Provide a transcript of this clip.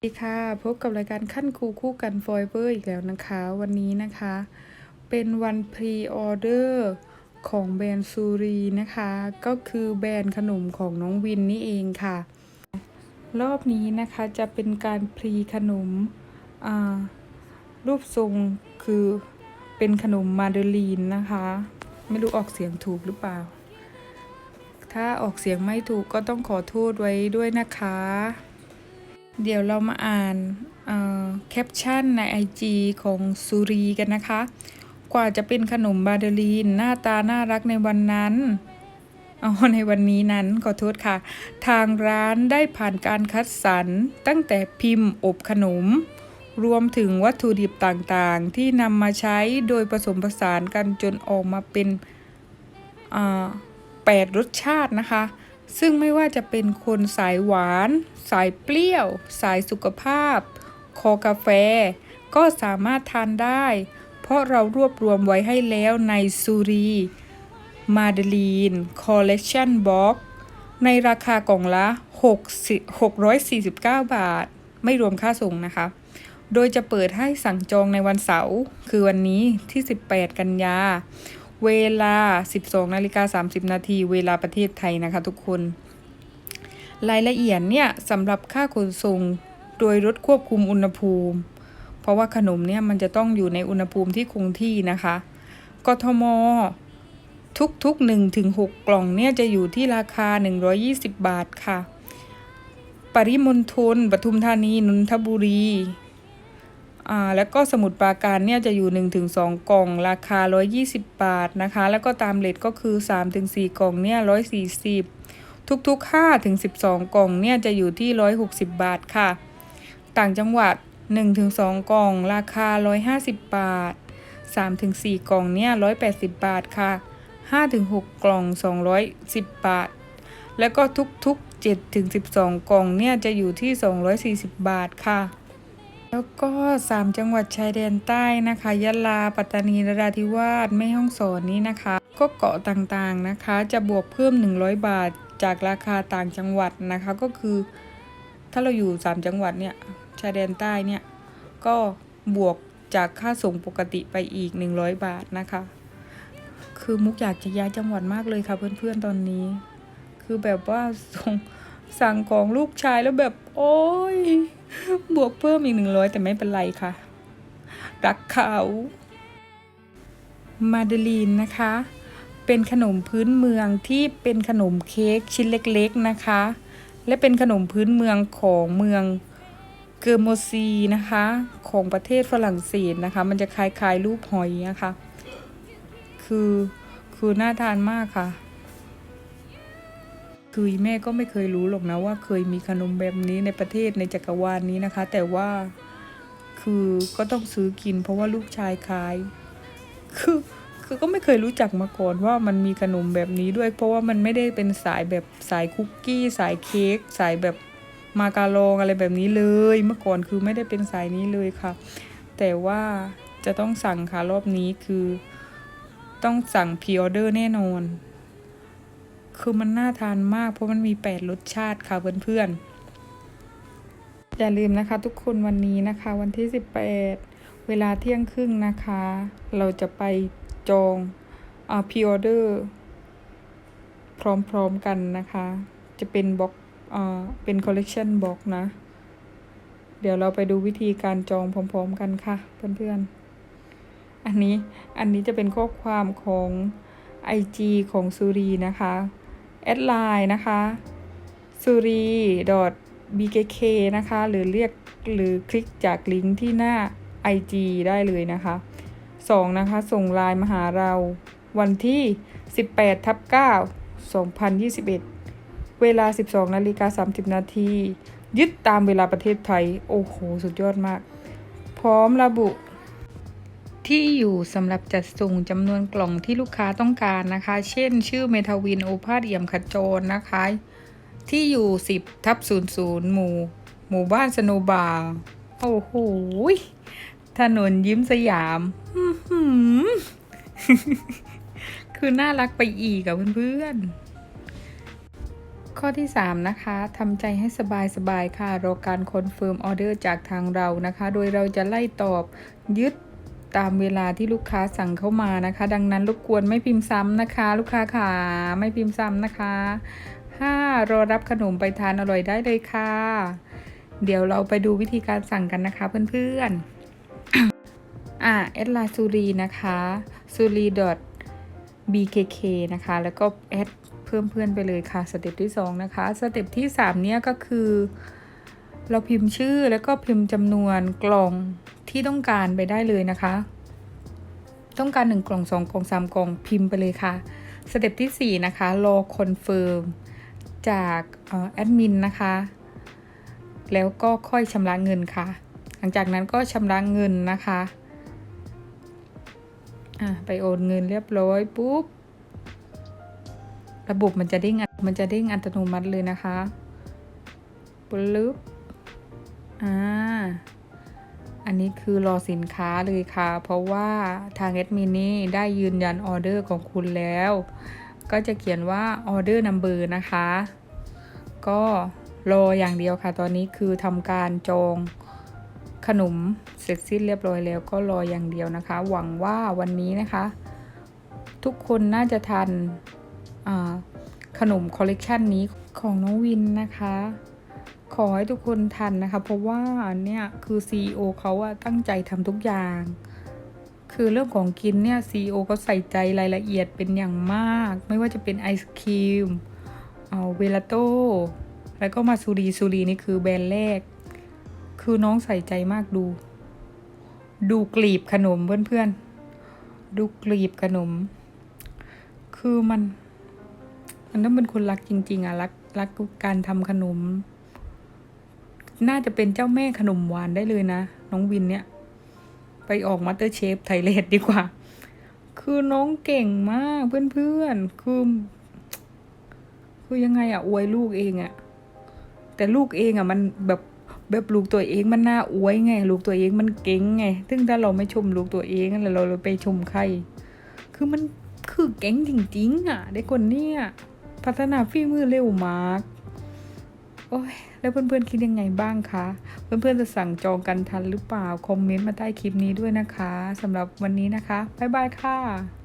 สวัสดีค่ะ พบกับรายการขั้นครูคู่กันฟอยเบอร์อีกแล้วนะคะ วันนี้นะคะ เป็นวันพรีออเดอร์ของแบรนด์ซูรีนะคะ ก็คือแบรนด์ขนมของน้องวินนี่เองค่ะ รอบนี้นะคะจะเป็นการพรีขนมรูปทรงคือเป็นขนมมาเดลีนนะคะ ไม่รู้ออกเสียงถูกหรือเปล่า ถ้าออกเสียงไม่ถูกก็ต้องขอโทษไว้ด้วยนะคะ เดี๋ยวเรามาอ่านแคปชั่นใน IG ของซูรีกันนะคะ กว่าจะเป็นขนมบาเดลีน หน้าตาน่ารักในวันนั้นอ๋อในวันนี้นั้นขอโทษค่ะ ทางร้านได้ผ่านการคัดสรรตั้งแต่พิมพ์อบขนม รวมถึงวัตถุดิบต่างๆ ที่นำมาใช้โดยผสมผสานกันจนออกมาเป็นอ่าแปดรสชาตินะคะ ซึ่งไม่ว่าจะเป็นคนสายหวาน สายเปรี้ยว สายสุขภาพ คอกาแฟ ก็สามารถทานได้ เพราะเรารวบรวมไว้ให้แล้วในซูรีมาเดลีนคอลเล t ชันบ็อกในราคากล่องละ6 649 บาท ไม่รวมค่าส่งนะคะ โดยจะเปิดให้สั่งจองในวันเสาร์คือวันนี้ที่ 18 กันยา เวลา 12นาฬิกา30 นาที เวลาประเทศไทยนะคะทุกคน รายละเอียดเนี่ยสำหรับค่าขนส่งโดยรถควบคุมอุณหภูมิ เพราะว่าขนมเนี่ยมันจะต้องอยู่ในอุณหภูมิที่คงที่นะคะ กทม ทุกๆ1ถึง6กล่องเนี่ยจะอยู่ที่ราคา 120 บาทค่ะ ปริมณฑลปทุมธานีนนทบุรี แล้วก็สมุดปราการเนี่ยจะอยู่ 1-2 กล่อง ราคา 120 บาทนะคะ แล้วก็ตามเลทก็คือ 3-4 กล่องเนี่ย 140 ทุกๆ5ถึง12 กล่องเนี่ยจะอยู่ที่ 160 บาทค่ะ ต่างจังหวัด 1-2 กล่อง ราคา 150 บาท 3-4 กล่องเนี่ย 180 บาทค่ะ 5-6 กล่อง 210 บาท แล้วก็ทุกๆ7ถึง12 กล่องเนี่ยจะอยู่ที่ 240 บาทค่ะ แล้วก็ 3 จังหวัดชายแดนใต้นะคะ ยะลา ปัตตานีนราธิวาสแม่ฮ่องสอนนี้นะคะ ก็เกาะต่างๆนะคะ จะบวกเพิ่ม 100 บาทจากราคาต่างจังหวัดนะคะ ก็คือ ถ้าเราอยู่ 3 จังหวัดเนี่ย ชายแดนใต้เนี่ย ก็บวกจากค่าส่งปกติไปอีก 100 บาทนะคะ คือมุกอยากจะย้ายจังหวัดมากเลยค่ะเพื่อนๆตอนนี้ คือแบบว่าส่ง สั่งของลูกชายแล้วแบบ โอ้ย บวกเพิ่มอีกหนึ่งร้อยแต่ไม่เป็นไรค่ะ รักเขา มาเดลีนนะคะ เป็นขนมพื้นเมืองที่เป็นขนมเค้กชิ้นเล็กๆนะคะ และเป็นขนมพื้นเมืองของเมืองเกอร์โมซีนะคะ ของประเทศฝรั่งเศสนะคะ มันจะคล้ายๆรูปหอยนะคะ คือคือน่าทานมากค่ะ คือแม่ก็ไม่เคยรู้หรอกนะว่าเคยมีขนมแบบนี้ในประเทศในจักรวาลนี้นะคะ แต่ว่าคือก็ต้องซื้อกิน เพราะว่าลูกชายขาย คือคือก็ไม่เคยรู้จักมาก่อนว่ามันมีขนมแบบนี้ด้วย เพราะว่ามันไม่ได้เป็นสายแบบสายคุกกี้ สายเค้กสายแบบมาการองอะไรแบบนี้เลย เมื่อก่อนคือไม่ได้เป็นสายนี้เลยค่ะ แต่ว่าจะต้องสั่งค่ะรอบนี้คือ ต้องสั่งพรีออเดอร์แน่นอน คือมันน่าทานมาก เพราะมันมี 8 รสชาติค่ะเพื่อนๆ อย่าลืมนะคะทุกคนวันนี้นะคะวันที่ 18 เวลาเที่ยงครึ่งนะคะ เราจะไปจองอ่าพรีออเดอร์พร้อมๆกันนะคะ จะเป็นบล็อกอ่าเป็นคอลเลกชันบล็อกนะ เดี๋ยวเราไปดูวิธีการจองพร้อมๆกันค่ะเพื่อนๆอันนี้ อันนี้จะเป็นข้อความของ IG ของซูรีนะคะ แอดไลน์นะคะซูรี .bkk นะคะ หรือเรียกหรือคลิกจากลิงก์ที่หน้า IG ได้เลยนะคะ 2 นะคะ ส่งไลน์มาหาเราวันที่ 18ทับ9 2021 เวลา 12นาฬิกา30 นาที ยึดตามเวลาประเทศไทย โอ้โห สุดยอดมาก พร้อมระบุ ที่อยู่สำหรับจัดส่งจำนวนกล่องที่ลูกค้าต้องการนะคะ เช่น ชื่อเมทาวินโอภาสเอี่ยมขจรนะคะ ที่อยู่ 10ทับ00 หมู่ หมู่บ้านสโนบาร์โอ้โหถนนยิ้มสยามคือน่ารักไปอีกอะเพื่อนๆ ข้อที่ 3 นะคะทำใจให้สบายๆค่ะรอการคอนเฟิร์มออเดอร์จากทางเรานะคะ โดยเราจะไล่ตอบยึด ตามเวลาที่ลูกค้าสั่งเข้ามานะคะ ดังนั้นรบกวนไม่พิมพ์ซ้ำนะคะ ลูกค้าขาไม่พิมพ์ซ้ำนะคะห้ารอรับขนมไปทานอร่อยได้เลยค่ะ เดี๋ยวเราไปดูวิธีการสั่งกันนะคะเพื่อนๆอ่าแอดไลน์ซูรีนะคะซูรี bkk นะคะ แล้วก็แอดเพิ่มเพื่อนไปเลยค่ะ สเต็ปที่ 2 นะคะ สเต็ปที่ 3 เนี่ยก็คือ เราพิมพ์ชื่อแล้วก็พิมพ์จำนวนกล่อง ที่ต้องการไปได้เลยนะคะ ต้องการ 1 กล่อง 2 กล่อง 3 กล่องพิมพ์ไปเลยค่ะ สเต็ปที่ 4 นะคะ รอคอนเฟิร์มจากแอดมินนะคะ แล้วก็ค่อยชำระเงินค่ะ หลังจากนั้นก็ชำระเงินนะคะอะไปโอนเงินเรียบร้อยปุ๊บ ระบบมันจะเด้งมันจะเด้งอัตโนมัติเลยนะคะปึ๊บอ่า อันนี้คือรอสินค้าเลยค่ะ เพราะว่าทางแอดมินนี่ได้ยืนยันออเดอร์ของคุณแล้ว ก็จะเขียนว่าออเดอร์นัมเบอร์นะคะ ก็รออย่างเดียวค่ะ ตอนนี้คือทำการจองขนมเสร็จสิ้นเรียบร้อยแล้วก็รออย่างเดียวนะคะ หวังว่าวันนี้นะคะ ทุกคนน่าจะทันขนมคอลเลกชันนี้ของน้องวินนะคะ ขอให้ทุกคนทันนะคะ เพราะว่าเนี่ยคือ CEO เขาอะตั้งใจทำทุกอย่าง คือเรื่องของกินเนี่ย CEO ก็ใส่ใจรายละเอียดเป็นอย่างมาก ไม่ว่าจะเป็นไอศครีมเอาเวลาโต้แล้วก็มาซูรีซูรีนี่คือแบรนด์แรก คือน้องใส่ใจมากดู ดูกลีบขนมเพื่อนๆ ดูกลีบขนม คือมัน มันต้องเป็นคนรักจริง ๆอะรักรักการทำขนม น่าจะเป็นเจ้าแม่ขนมหวานได้เลยนะ น้องวินเนี่ย ไปออกมาสเตอร์เชฟไทยเลดดีกว่า คือน้องเก่งมากเพื่อนๆ คือ คือยังไงอะอวยลูกเองอะแต่ลูกเองอะมันแบบแบบลูกตัวเองมันน่าอวยไง ลูกตัวเองมันเก่งไง ซึ่งถ้าเราไม่ชมลูกตัวเองแล้วเราไปชมใคร คือมันคือเก่งจริงๆอะเด็กคนเนี้ยพัฒนาฝีมือเร็วมาก โอ้ยแล้วเพื่อนๆคิดยังไงบ้างคะ เพื่อนๆจะสั่งจองกันทันหรือเปล่า คอมเมนต์มาใต้คลิปนี้ด้วยนะคะสำหรับวันนี้นะคะ บ๊ายบายค่ะ